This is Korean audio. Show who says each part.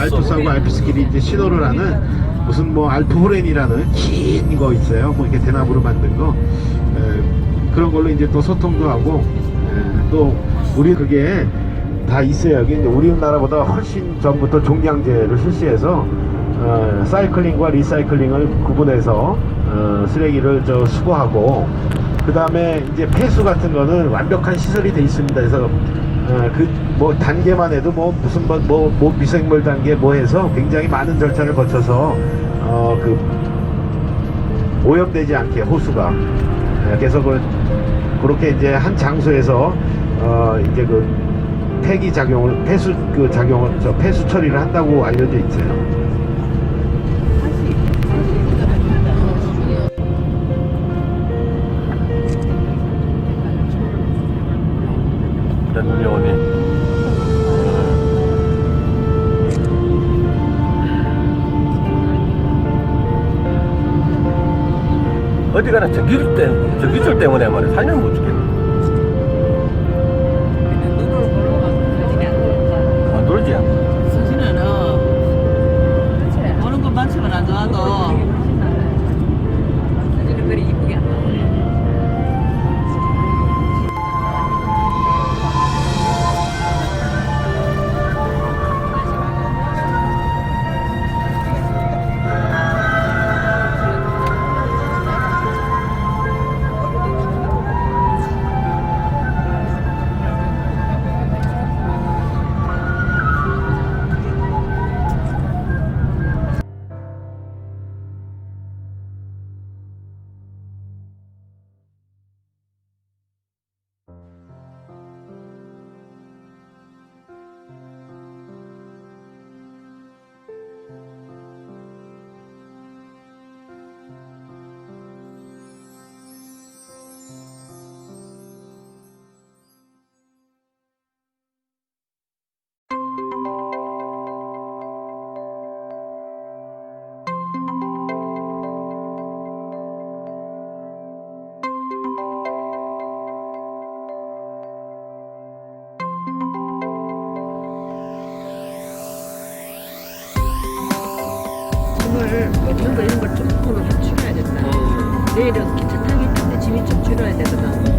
Speaker 1: 알프스하고 알프스끼리 이제 신호를 하는 무슨 뭐 알프호렌이라는 긴 거 있어요. 뭐 이렇게 대나무로 만든 거 에, 그런 걸로 이제 또 소통도 하고 에, 또 우리 그게 다 있어요. 여기 이제 우리나라보다 훨씬 전부터 종량제를 실시해서 어, 사이클링과 리사이클링을 구분해서 어, 쓰레기를 저 수거하고 그 다음에 이제 폐수 같은 거는 완벽한 시설이 돼 있습니다. 그래서 어, 그뭐 단계만 해도 뭐 무슨 뭐, 뭐, 뭐 미생물 단계 뭐 해서 굉장히 많은 절차를 거쳐서 어 그 오염되지 않게 호수가 예, 그래서 그 그렇게 이제 한 장소에서 어 이제 그 폐기 작용을 폐수 그 작용을 저 폐수 처리를 한다고 알려져 있어요.
Speaker 2: 어디 가나 전기줄 때 전기줄 때문에 말이야. 살면 못
Speaker 3: 죽겠네 짐을 먹는 거 이런 걸 조금 줄여야 된다. 내일은 기차 타기 때문에 짐이 좀 줄어야 되거든.